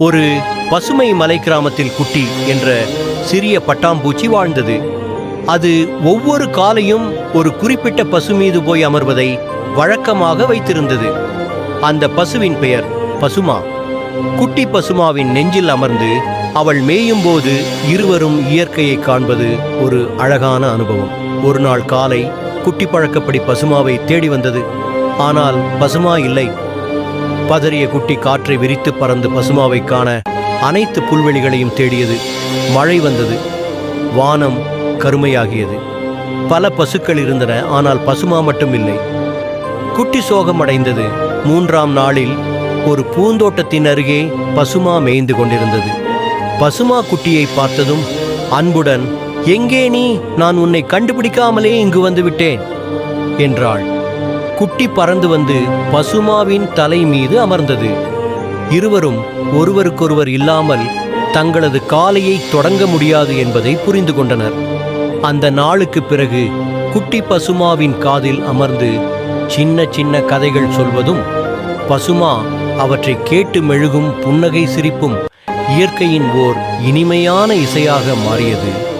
ஒரு பசுமை மலை கிராமத்தில் குட்டி என்ற சிறிய பட்டாம்பூச்சி வாழ்ந்தது. அது ஒவ்வொரு காலையும் ஒரு குறிப்பிட்ட பசு மீது போய் அமர்வதை வழக்கமாக வைத்திருந்தது. அந்த பசுவின் பெயர் பசுமா. குட்டி பசுமாவின் நெஞ்சில் அமர்ந்து அவள் மேயும் போது இருவரும் இயற்கையை காண்பது ஒரு அழகான அனுபவம். ஒரு நாள் காலை குட்டி பழக்கப்படி பசுமாவை தேடி வந்தது. ஆனால் பசுமா இல்லை. பதறிய குட்டி காற்றை விரித்து பறந்து பசுமாவை காண அனைத்து புல்வெளிகளையும் தேடியது மழை வந்தது. வானம் கருமையாகியது. பல பசுக்கள் இருந்தன ஆனால் பசுமா மட்டும் இல்லை. குட்டி சோகம் அடைந்தது. மூன்றாம் நாளில் ஒரு பூந்தோட்டத்தின் அருகே பசுமா மேய்ந்து கொண்டிருந்தது. பசுமா குட்டியை பார்த்ததும் அன்புடன் எங்கே நீ? நான் உன்னை கண்டுபிடிக்காமலே இங்கு வந்துவிட்டேன் என்றாள். குட்டி பறந்து வந்து பசுமாவின் தலை மீது அமர்ந்தது. இருவரும் ஒருவருக்கொருவர் இல்லாமல் தங்களது காலையை தொடங்க முடியாது என்பதை புரிந்து கொண்டனர். அந்த நாளுக்கு பிறகு குட்டி பசுமாவின் காதில் அமர்ந்து சின்ன சின்ன கதைகள் சொல்வதும் பசுமா அவற்றை கேட்டு மெழுகும் புன்னகை சிரிப்பும் இயற்கையின் ஓர் இனிமையான இசையாக மாறியது.